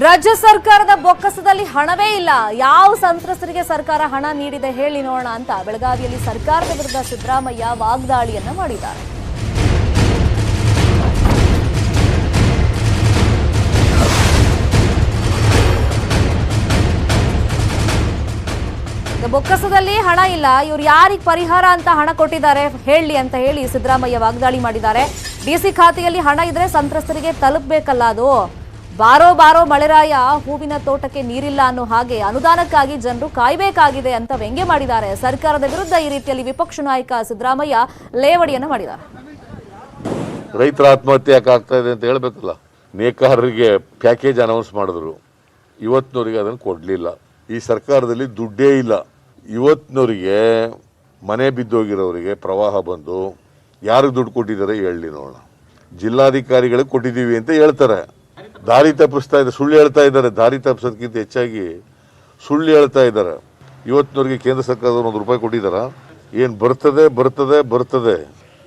ರಾಜ್ಯ ಸರ್ಕಾರದ ಬೊಕ್ಕಸದಲ್ಲಿ ಹಣವೇ ಇಲ್ಲ. ಯಾವ ಸಂತ್ರಸ್ತರಿಗೆ ಸರ್ಕಾರ ಹಣ ನೀಡಿದೆ ಹೇಳಿ ನೋಡೋಣ ಅಂತ ಬೆಳಗಾವಿಯಲ್ಲಿ ಸರ್ಕಾರದ ವಿರುದ್ಧ ಸಿದ್ದರಾಮಯ್ಯ ವಾಗ್ದಾಳಿಯನ್ನ ಮಾಡಿದ್ದಾರೆ. ಬೊಕ್ಕಸದಲ್ಲಿ ಹಣ ಇಲ್ಲ. ಇವ್ರು ಯಾರಿಗೆ ಪರಿಹಾರ ಅಂತ ಹಣ ಕೊಟ್ಟಿದ್ದಾರೆ ಹೇಳಿ ಅಂತ ಹೇಳಿ ಸಿದ್ದರಾಮಯ್ಯ ವಾಗ್ದಾಳಿ ಮಾಡಿದ್ದಾರೆ. ಡಿಸಿ ಖಾತೆಯಲ್ಲಿ ಹಣ ಇದ್ರೆ ಸಂತ್ರಸ್ತರಿಗೆ ತಲುಪಬೇಕಲ್ಲ ಅದು. ಬಾರೋ ಬಾರೋ ಮಳೆರಾಯ ಹೂವಿನ ತೋಟಕ್ಕೆ ನೀರಿಲ್ಲ ಅನ್ನೋ ಹಾಗೆ ಅನುದಾನಕ್ಕಾಗಿ ಜನರು ಕಾಯಬೇಕಾಗಿದೆ ಅಂತ ವ್ಯಂಗ್ಯ ಮಾಡಿದ್ದಾರೆ. ಸರ್ಕಾರದ ವಿರುದ್ಧ ಈ ರೀತಿಯಲ್ಲಿ ವಿಪಕ್ಷ ನಾಯಕ ಸಿದ್ದರಾಮಯ್ಯ ಲೇವಡಿಯನ್ನು ಮಾಡಿದ್ದಾರೆ. ರೈತರ ಆತ್ಮಹತ್ಯೆ ಯಾಕೆ ಆಗ್ತಾ ಇದೆ ಅಂತ ಹೇಳಬೇಕಲ್ಲ. ನೇಕಾರರಿಗೆ ಪ್ಯಾಕೇಜ್ ಅನೌನ್ಸ್ ಮಾಡಿದ್ರು. ಇವತ್ತಿನವರಿಗೆ ಅದನ್ನು ಕೊಡಲಿಲ್ಲ. ಈ ಸರ್ಕಾರದಲ್ಲಿ ದುಡ್ಡೇ ಇಲ್ಲ. ಇವತ್ತಿನವರಿಗೆ ಮನೆ ಬಿದ್ದೋಗಿರೋರಿಗೆ ಪ್ರವಾಹ ಬಂದು ಯಾರಿಗೆ ದುಡ್ಡು ಕೊಟ್ಟಿದ್ದಾರೆ ಹೇಳಲಿ ನೋಡೋಣ. ಜಿಲ್ಲಾಧಿಕಾರಿಗಳಿಗೆ ಕೊಟ್ಟಿದ್ದೀವಿ ಅಂತ ಹೇಳ್ತಾರೆ. ದಾರಿ ತಪ್ಪಿಸ್ತಾ ಇದ್ದಾರೆ, ಸುಳ್ಳು ಹೇಳ್ತಾ ಇದ್ದಾರೆ, ದಾರಿ ತಪ್ಪಿಸೋದಕ್ಕಿಂತ ಹೆಚ್ಚಾಗಿ ಸುಳ್ಳು ಹೇಳ್ತಾ ಇದ್ದಾರೆ. ಇವತ್ತಿನವರಿಗೆ ಕೇಂದ್ರ ಸರ್ಕಾರದವ್ರು ಒಂದು ರೂಪಾಯಿ ಕೊಟ್ಟಿದ್ದಾರೆ? ಏನು ಬರ್ತದೆ ಬರ್ತದೆ ಬರ್ತದೆ.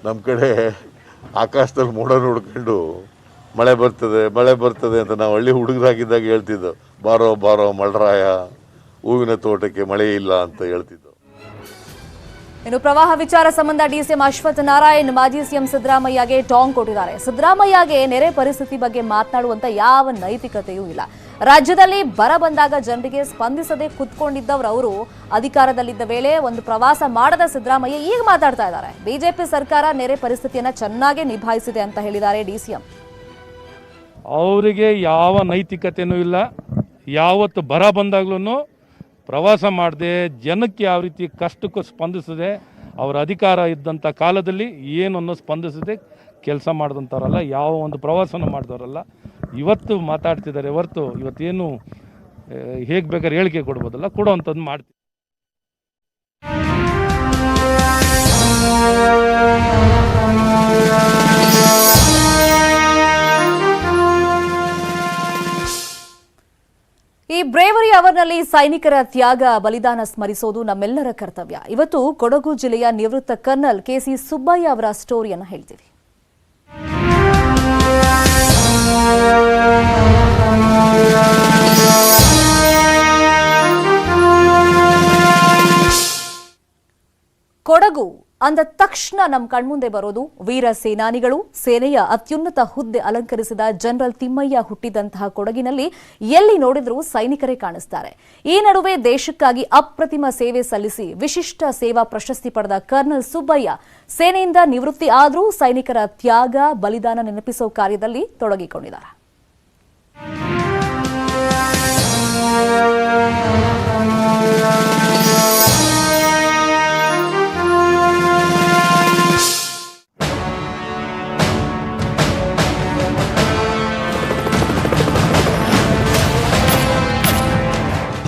ನಮ್ಮ ಕಡೆ ಆಕಾಶದಲ್ಲಿ ಮೋಡ ನೋಡ್ಕೊಂಡು ಮಳೆ ಬರ್ತದೆ ಮಳೆ ಬರ್ತದೆ ಅಂತ ನಾವು ಹಳ್ಳಿ ಹುಡುಗರಾಗಿದ್ದಾಗ ಹೇಳ್ತಿದ್ದೋ, ಬಾರೋ ಬಾರೋ ಮಳರಾಯ ಹೂವಿನ ತೋಟಕ್ಕೆ ಮಳೆ ಇಲ್ಲ ಅಂತ ಹೇಳ್ತಿದ್ದೋ. ಇನ್ನು ಪ್ರವಾಹ ವಿಚಾರ ಸಂಬಂಧ ಡಿಸಿಎಂ ಅಶ್ವಥ್ ನಾರಾಯಣ್, ಮಾಜಿ ಸಿಎಂ ಸಿದ್ದರಾಮಯ್ಯಗೆ ಟಾಂಗ್ ಕೊಟ್ಟಿದ್ದಾರೆ. ಸಿದ್ದರಾಮಯ್ಯಗೆ ನೆರೆ ಪರಿಸ್ಥಿತಿ ಬಗ್ಗೆ ಮಾತನಾಡುವಂತ ಯಾವ ನೈತಿಕತೆಯೂ ಇಲ್ಲ. ರಾಜ್ಯದಲ್ಲಿ ಬರ ಬಂದಾಗ ಜನರಿಗೆ ಸ್ಪಂದಿಸದೆ ಕುತ್ಕೊಂಡಿದ್ದವರು ಅವರು ಅಧಿಕಾರದಲ್ಲಿದ್ದ ವೇಳೆ ಒಂದು ಪ್ರವಾಸ ಮಾಡದ ಸಿದ್ದರಾಮಯ್ಯ ಈಗ ಮಾತಾಡ್ತಾ ಇದ್ದಾರೆ. ಬಿಜೆಪಿ ಸರ್ಕಾರ ನೆರೆ ಪರಿಸ್ಥಿತಿಯನ್ನ ಚೆನ್ನಾಗಿ ನಿಭಾಯಿಸಿದೆ ಅಂತ ಹೇಳಿದ್ದಾರೆ ಡಿಸಿಎಂ. ಅವರಿಗೆ ಯಾವ ನೈತಿಕತೆಯೂ ಇಲ್ಲ. ಯಾವತ್ತು ಬರ ಬಂದಾಗ್ಲೂ ಪ್ರವಾಸ ಮಾಡದೆ, ಜನಕ್ಕೆ ಯಾವ ರೀತಿ ಕಷ್ಟಕ್ಕೂ ಸ್ಪಂದಿಸದೆ, ಅವರ ಅಧಿಕಾರ ಇದ್ದಂಥ ಕಾಲದಲ್ಲಿ ಏನನ್ನು ಸ್ಪಂದಿಸದೆ ಕೆಲಸ ಮಾಡಿದಂಥವ್ರಲ್ಲ, ಯಾವ ಒಂದು ಪ್ರವಾಸನ ಮಾಡಿದವರಲ್ಲ. ಇವತ್ತು ಮಾತಾಡ್ತಿದ್ದಾರೆ ಹೊರತು ಇವತ್ತೇನು ಹೇಗೆ ಬೇಕಾದ್ರೆ ಹೇಳಿಕೆ ಕೊಡ್ಬೋದಲ್ಲ, ಕೊಡುವಂಥದ್ದು ಮಾಡ್ತೀವಿ. ಅವರ್ನಲ್ಲಿ ಸೈನಿಕರ ತ್ಯಾಗ, ಬಲಿದಾನ ಸ್ಮರಿಸೋದು ನಮ್ಮೆಲ್ಲರ ಕರ್ತವ್ಯ. ಇವತ್ತು ಕೊಡಗು ಜಿಲ್ಲೆಯ ನಿವೃತ್ತ ಕರ್ನಲ್ ಕೆಸಿ ಸುಬ್ಬಯ್ಯ ಅವರ ಸ್ಟೋರಿಯನ್ನ ಹೇಳ್ತೀವಿ. ಕೊಡಗು ಅಂದ ತಕ್ಷಣ ನಮ್ಮ ಕಣ್ಮುಂದೆ ಬರೋದು ವೀರ ಸೇನಾನಿಗಳು. ಸೇನೆಯ ಅತ್ಯುನ್ನತ ಹುದ್ದೆ ಅಲಂಕರಿಸಿದ ಜನರಲ್ ತಿಮ್ಮಯ್ಯ ಹುಟ್ಟಿದಂತಹ ಕೊಡಗಿನಲ್ಲಿ ಎಲ್ಲಿ ನೋಡಿದ್ರೂ ಸೈನಿಕರೇ ಕಾಣಿಸ್ತಾರೆ. ಈ ನಡುವೆ ದೇಶಕ್ಕಾಗಿ ಅಪ್ರತಿಮ ಸೇವೆ ಸಲ್ಲಿಸಿ ವಿಶಿಷ್ಟ ಸೇವಾ ಪ್ರಶಸ್ತಿ ಪಡೆದ ಕರ್ನಲ್ ಸುಬ್ಬಯ್ಯ, ಸೇನೆಯಿಂದ ನಿವೃತ್ತಿ ಆದರೂ ಸೈನಿಕರ ತ್ಯಾಗ, ಬಲಿದಾನ ನೆನಪಿಸುವ ಕಾರ್ಯದಲ್ಲಿ ತೊಡಗಿಕೊಂಡಿದ್ದಾರೆ.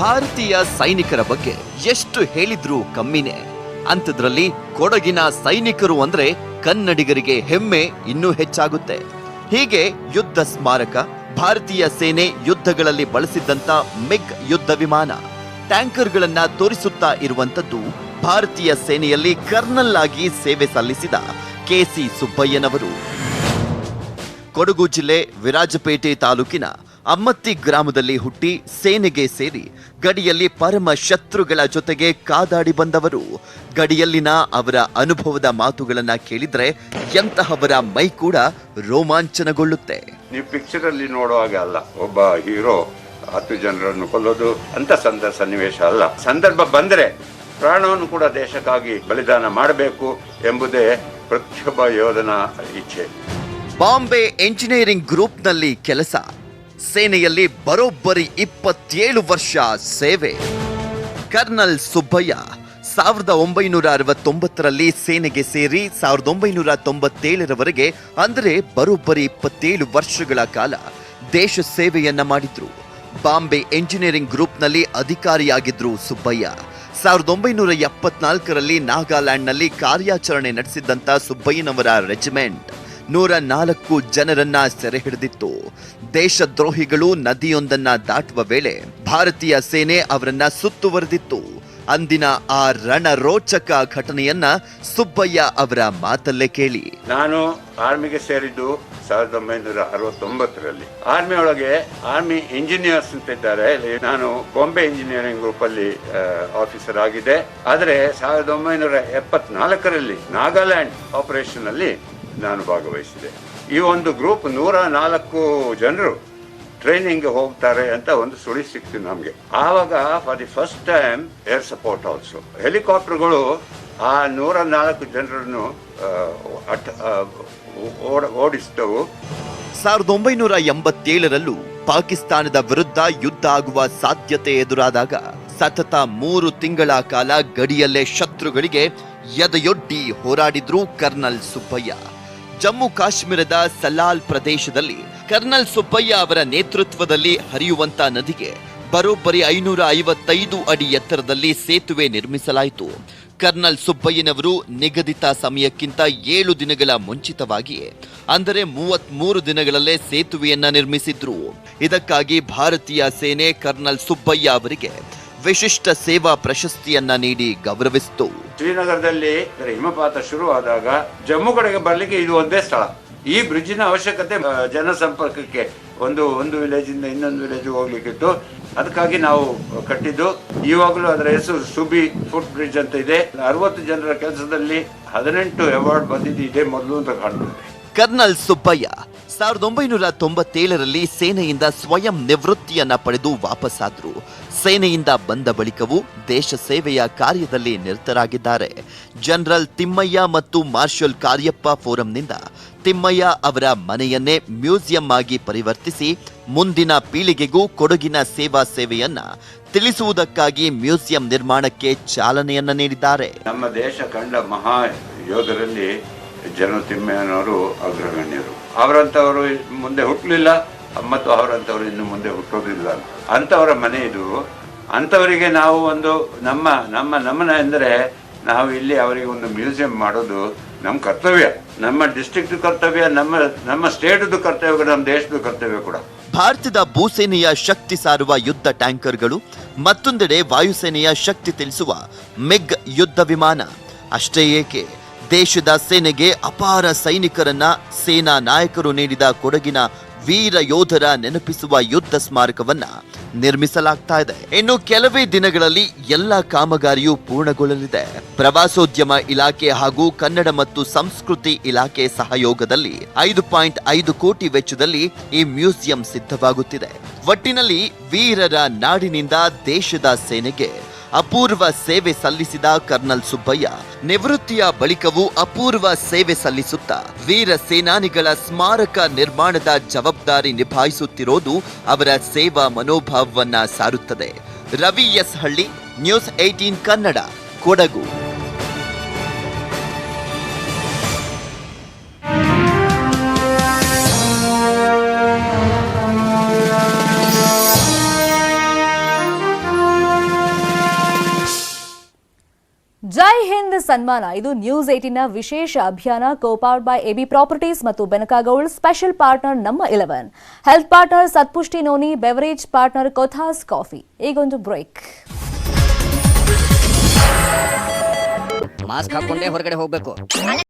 ಭಾರತೀಯ ಸೈನಿಕರ ಬಗ್ಗೆ ಎಷ್ಟು ಹೇಳಿದ್ರೂ ಕಮ್ಮಿನೇ. ಅಂಥದ್ರಲ್ಲಿ ಕೊಡಗಿನ ಸೈನಿಕರು ಅಂದ್ರೆ ಕನ್ನಡಿಗರಿಗೆ ಹೆಮ್ಮೆ ಇನ್ನೂ ಹೆಚ್ಚಾಗುತ್ತೆ. ಹೀಗೆ ಯುದ್ಧ ಸ್ಮಾರಕ, ಭಾರತೀಯ ಸೇನೆ ಯುದ್ಧಗಳಲ್ಲಿ ಬಳಸಿದ್ದಂತ ಮಿಗ್ ಯುದ್ಧ ವಿಮಾನ, ಟ್ಯಾಂಕರ್ಗಳನ್ನ ತೋರಿಸುತ್ತಾ ಇರುವಂತದ್ದು ಭಾರತೀಯ ಸೇನೆಯಲ್ಲಿ ಕರ್ನಲ್ ಆಗಿ ಸೇವೆ ಸಲ್ಲಿಸಿದ ಕೆಸಿ ಸುಬ್ಬಯ್ಯನವರು. ಕೊಡಗು ಜಿಲ್ಲೆ ವಿರಾಜಪೇಟೆ ತಾಲೂಕಿನ ಅಮ್ಮತ್ತಿ ಗ್ರಾಮದಲ್ಲಿ ಹುಟ್ಟಿ ಸೇನೆಗೆ ಸೇರಿ ಗಡಿಯಲ್ಲಿ ಪರಮ ಶತ್ರುಗಳ ಜೊತೆಗೆ ಕಾದಾಡಿ ಬಂದವರು. ಗಡಿಯಲ್ಲಿನ ಅವರ ಅನುಭವದ ಮಾತುಗಳನ್ನ ಕೇಳಿದ್ರೆ ಎಂತಹವರ ಮೈ ಕೂಡ ರೋಮಾಂಚನಗೊಳ್ಳುತ್ತೆ. ನೀವು ಪಿಕ್ಚರ್ ಅಲ್ಲಿ ನೋಡುವಾಗ ಅಲ್ಲ ಒಬ್ಬ ಹೀರೋ ಹತ್ತು ಜನರನ್ನು ಕೊಲ್ಲೋದು ಅಂತ ಸಂದ ಸನ್ನಿವೇಶ ಅಲ್ಲ. ಸಂದರ್ಭ ಬಂದರೆ ಪ್ರಾಣವನ್ನು ಕೂಡ ದೇಶಕ್ಕಾಗಿ ಬಲಿದಾನ ಮಾಡಬೇಕು ಎಂಬುದೇ ಪ್ರತಿಯೊಬ್ಬ ಯೋಧನ ಇಚ್ಛೆ. ಬಾಂಬೆ ಎಂಜಿನಿಯರಿಂಗ್ ಗ್ರೂಪ್ನಲ್ಲಿ ಕೆಲಸ. ಸೇನೆಯಲ್ಲಿ ಬರೋಬ್ಬರಿ ಇಪ್ಪತ್ತೇಳು ವರ್ಷ ಸೇವೆ. ಕರ್ನಲ್ ಸುಬ್ಬಯ್ಯ ಸಾವಿರದ ಒಂಬೈನೂರ ಅರವತ್ತೊಂಬತ್ತರಲ್ಲಿ ಸೇನೆಗೆ ಸೇರಿ ಸಾವಿರದ ಒಂಬೈನೂರ ತೊಂಬತ್ತೇಳರವರೆಗೆ, ಅಂದರೆ ಬರೋಬ್ಬರಿ ಇಪ್ಪತ್ತೇಳು ವರ್ಷಗಳ ಕಾಲ, ದೇಶ ಸೇವೆಯನ್ನ ಮಾಡಿದ್ರು. ಬಾಂಬೆ ಎಂಜಿನಿಯರಿಂಗ್ ಗ್ರೂಪ್ನಲ್ಲಿ ಅಧಿಕಾರಿಯಾಗಿದ್ರು ಸುಬ್ಬಯ್ಯ. ಸಾವಿರದ ಒಂಬೈನೂರ ಎಪ್ಪತ್ನಾಲ್ಕರಲ್ಲಿ ನಾಗಾಲ್ಯಾಂಡ್ನಲ್ಲಿ ಕಾರ್ಯಾಚರಣೆ ನಡೆಸಿದ್ದಂಥ ಸುಬ್ಬಯ್ಯನವರ ರೆಜಿಮೆಂಟ್. ನೂರ ನಾಲ್ಕು ಜನರನ್ನ ಸೆರೆ ಹಿಡಿದಿತ್ತು. ದೇಶದ್ರೋಹಿಗಳು ನದಿಯೊಂದನ್ನ ದಾಟುವ ವೇಳೆ ಭಾರತೀಯ ಸೇನೆ ಅವರನ್ನ ಸುತ್ತುವರೆದಿತ್ತು. ಅಂದಿನ ಆ ರಣರೋಚಕ ಘಟನೆಯನ್ನ ಸುಬ್ಬಯ್ಯ ಅವರ ಮಾತಲ್ಲೇ ಕೇಳಿ. ನಾನು ಆರ್ಮಿಗೆ ಸೇರಿದ್ದು ಸಾವಿರದ ಒಂಬೈನೂರ ಅರವತ್ತೊಂಬತ್ತರಲ್ಲಿ. ಆರ್ಮಿ ಒಳಗೆ ಆರ್ಮಿ ಇಂಜಿನಿಯರ್ಸ್ ಅಂತ ಇದ್ದಾರೆ. ನಾನು ಬಾಂಬೆ ಇಂಜಿನಿಯರಿಂಗ್ ಗ್ರೂಪ್ ಅಲ್ಲಿ ಆಫೀಸರ್ ಆಗಿದೆ ಆದರೆ ಸಾವಿರದ ಒಂಬೈನೂರ ಎಪ್ಪತ್ನಾಲ್ಕರಲ್ಲಿ ನಾಗಾಲ್ಯಾಂಡ್ ಆಪರೇಷನ್ ಅಲ್ಲಿ ನಾನು ಭಾಗವಹಿಸಿದೆ. ಈ ಒಂದು ಗ್ರೂಪ್ ನೂರ ನಾಲ್ಕು ಜನರು ಟ್ರೈನಿಂಗ್ ಹೋಗ್ತಾರೆ ಅಂತ ಒಂದು ಸುಳಿ ಸಿಕ್ತು ನಮಗೆ. ಆವಾಗ for the first time air support also ಹೆಲಿಕಾಪ್ಟರ್ಗಳು ಆ ನೂರ ನಾಲ್ಕು ಜನರನ್ನು ಓಡಿಸಿದವು. ಸಾವಿರದ ಒಂಬೈನೂರ ಎಂಬತ್ತೇಳರಲ್ಲೂ ಪಾಕಿಸ್ತಾನದ ವಿರುದ್ಧ ಯುದ್ಧ ಆಗುವ ಸಾಧ್ಯತೆ ಎದುರಾದಾಗ ಸತತ ಮೂರು ತಿಂಗಳ ಕಾಲ ಗಡಿಯಲ್ಲೇ ಶತ್ರುಗಳಿಗೆ ಎದೆಯೊಡ್ಡಿ ಹೋರಾಡಿದ್ರು ಕರ್ನಲ್ ಸುಬ್ಬಯ್ಯ. ಜಮ್ಮು ಕಾಶ್ಮೀರದ ಸಲಾಲ್ ಪ್ರದೇಶದಲ್ಲಿ ಕರ್ನಲ್ ಸುಬ್ಬಯ್ಯ ಅವರ ನೇತೃತ್ವದಲ್ಲಿ ಹರಿಯುವಂತ ನದಿಗೆ ಬರೋಬ್ಬರಿ ಐನೂರ ಐವತ್ತೈದು ಅಡಿ ಎತ್ತರದಲ್ಲಿ ಸೇತುವೆ ನಿರ್ಮಿಸಲಾಯಿತು. ಕರ್ನಲ್ ಸುಬ್ಬಯ್ಯನವರು ನಿಗದಿತ ಸಮಯಕ್ಕಿಂತ ಏಳು ದಿನಗಳ ಮುಂಚಿತವಾಗಿಯೇ ಅಂದರೆ ಮೂವತ್ಮೂರು ದಿನಗಳಲ್ಲೇ ಸೇತುವೆಯನ್ನ ನಿರ್ಮಿಸಿದ್ರು. ಇದಕ್ಕಾಗಿ ಭಾರತೀಯ ಸೇನೆ ಕರ್ನಲ್ ಸುಬ್ಬಯ್ಯ ಅವರಿಗೆ ವಿಶಿಷ್ಟ ಸೇವಾ ಪ್ರಶಸ್ತಿಯನ್ನ ನೀಡಿ ಗೌರವಿಸಿತು. ಶ್ರೀನಗರದಲ್ಲಿ ಹಿಮಪಾತ ಶುರುವಾದಾಗ ಜಮ್ಮು ಕಡೆಗೆ ಬರ್ಲಿಕ್ಕೆ ಇದು ಒಂದೇ ಸ್ಥಳ. ಈ ಬ್ರಿಡ್ಜಿನ ಅವಶ್ಯಕತೆ ಜನಸಂಪರ್ಕಕ್ಕೆ ಒಂದು ಒಂದು ವಿಲೇಜ್ ಇಂದ ಇನ್ನೊಂದು ವಿಲೇಜ್ ಹೋಗ್ಲಿಕ್ಕಿತ್ತು. ಅದಕ್ಕಾಗಿ ನಾವು ಕಟ್ಟಿದ್ದು. ಇವಾಗಲೂ ಅದರ ಹೆಸರು ಸುಬಿ ಫುಟ್ ಬ್ರಿಡ್ಜ್ ಅಂತ ಇದೆ. ಅರವತ್ತು ಜನರ ಕೆಲಸದಲ್ಲಿ ಹದಿನೆಂಟು ಅವಾರ್ಡ್ ಬಂದಿದ್ದು ಇದೇ ಮೊದಲು ಅಂತ ಕಾಣ್ತದೆ. ಕರ್ನಲ್ ಸುಬ್ಬಯ್ಯ ಸಾವಿರದ ಒಂಬೈನೂರ ತೊಂಬತ್ತೇಳರಲ್ಲಿ ಸೇನೆಯಿಂದ ಸ್ವಯಂ ನಿವೃತ್ತಿಯನ್ನ ಪಡೆದು ವಾಪಸ್ಸಾದ್ರು. ಸೇನೆಯಿಂದ ಬಂದ ಬಳಿಕವೂ ದೇಶ ಸೇವೆಯ ಕಾರ್ಯದಲ್ಲಿ ನಿರತರಾಗಿದ್ದಾರೆ. ಜನರಲ್ ತಿಮ್ಮಯ್ಯ ಮತ್ತು ಮಾರ್ಷಲ್ ಕಾರ್ಯಪ್ಪ ಫೋರಂನಿಂದ ತಿಮ್ಮಯ್ಯ ಅವರ ಮನೆಯನ್ನೇ ಮ್ಯೂಸಿಯಂ ಆಗಿ ಪರಿವರ್ತಿಸಿ ಮುಂದಿನ ಪೀಳಿಗೆಗೂ ಕೊಡಗಿನ ಸೇವಾ ಸೇವೆಯನ್ನ ತಿಳಿಸುವುದಕ್ಕಾಗಿ ಮ್ಯೂಸಿಯಂ ನಿರ್ಮಾಣಕ್ಕೆ ಚಾಲನೆಯನ್ನ ನೀಡಿದ್ದಾರೆ. ನಮ್ಮ ದೇಶ ಕಂಡ ಮಹಾ ಯೋಧರಲ್ಲಿ ಜನ ಅಗ್ರಗಣ್ಯರು. ಅವರಂಥವರು ಮುಂದೆ ಹುಟ್ಟಲಿಲ್ಲ ಮತ್ತು ಅವರಂಥವ್ರು ಇನ್ನು ಮುಂದೆ ಹುಟ್ಟೋದಿಲ್ಲ. ಅಂಥವರ ಮನೆ ಇದು. ಅಂಥವರಿಗೆ ನಾವು ಒಂದು ನಮ್ಮ ನಮ್ಮ ನಮನ ಎಂದರೆ ನಾವು ಇಲ್ಲಿ ಅವರಿಗೆ ಒಂದು ಮ್ಯೂಸಿಯಂ ಮಾಡೋದು ನಮ್ಮ ಕರ್ತವ್ಯ. ನಮ್ಮ ಡಿಸ್ಟ್ರಿಕ್ಟ್ ಕರ್ತವ್ಯ ನಮ್ಮ ನಮ್ಮ ಸ್ಟೇಟ್ದು ಕರ್ತವ್ಯ ಕೂಡ ನಮ್ಮ ದೇಶದ ಕರ್ತವ್ಯ ಕೂಡ. ಭಾರತದ ಭೂಸೇನೆಯ ಶಕ್ತಿ ಸಾರುವ ಯುದ್ಧ ಟ್ಯಾಂಕರ್ಗಳು ಮತ್ತೊಂದೆಡೆ ವಾಯುಸೇನೆಯ ಶಕ್ತಿ ತಿಳಿಸುವ ಮೆಗ್ ಯುದ್ಧ ವಿಮಾನ. ಅಷ್ಟೇ ಏಕೆ? ದೇಶದ ಸೇನೆಗೆ ಅಪಾರ ಸೈನಿಕರನ್ನ ಸೇನಾ ನಾಯಕರು ನೀಡಿದ ಕೊಡಗಿನ ವೀರ ಯೋಧರ ನೆನಪಿಸುವ ಯುದ್ಧ ಸ್ಮಾರಕವನ್ನ ನಿರ್ಮಿಸಲಾಗ್ತಾ ಇದೆ. ಇನ್ನು ಕೆಲವೇ ದಿನಗಳಲ್ಲಿ ಎಲ್ಲ ಕಾಮಗಾರಿಯೂ ಪೂರ್ಣಗೊಳ್ಳಲಿದೆ. ಪ್ರವಾಸೋದ್ಯಮ ಇಲಾಖೆ ಹಾಗೂ ಕನ್ನಡ ಮತ್ತು ಸಂಸ್ಕೃತಿ ಇಲಾಖೆ ಸಹಯೋಗದಲ್ಲಿ ಐದು ಪಾಯಿಂಟ್ ಐದು ಕೋಟಿ ವೆಚ್ಚದಲ್ಲಿ ಈ ಮ್ಯೂಸಿಯಂ ಸಿದ್ಧವಾಗುತ್ತಿದೆ. ಒಟ್ಟಿನಲ್ಲಿ ವೀರರ ನಾಡಿನಿಂದ ದೇಶದ ಸೇನೆಗೆ ಅಪೂರ್ವ ಸೇವೆ ಸಲ್ಲಿಸಿದ ಕರ್ನಲ್ ಸುಬ್ಬಯ್ಯ. ನಿವೃತ್ತಿಯ ಬಳಿಕವೂ ಅಪೂರ್ವ ಸೇವೆ ಸಲ್ಲಿಸುತ್ತಾ ವೀರ ಸೇನಾನಿಗಳ ಸ್ಮಾರಕ ನಿರ್ಮಾಣದ ಜವಾಬ್ದಾರಿ ನಿಭಾಯಿಸುತ್ತಿರೋದು ಅವರ ಸೇವಾ ಮನೋಭಾವವನ್ನ ಸಾರುತ್ತದೆ. Ravi S Halli, news eighteen Kannada, Kodagu. ಜೈ ಹಿಂದ್ ಸನ್ಮಾನ. ಇದು ನ್ಯೂಸ್ ಏಟಿನ ವಿಶೇಷ ಅಭಿಯಾನ ಕೋಪೌಡ್ ಬೈ ಎಬಿ ಪ್ರಾಪರ್ಟೀಸ್ ಮತ್ತು ಬೆನಕಾಗೌಡ್ ಸ್ಪೆಷಲ್ ಪಾರ್ಟ್ನರ್ ನಮ್ಮ eleven health partner Satpushti noni beverage partner Cothas coffee ಈಗೊಂದು ಬ್ರೇಕ್ ಮಾಸ್ಕ್ ಹಾಕೊಂಡೇ ಹೊರಗಡೆ ಹೋಗ್ಬೇಕು.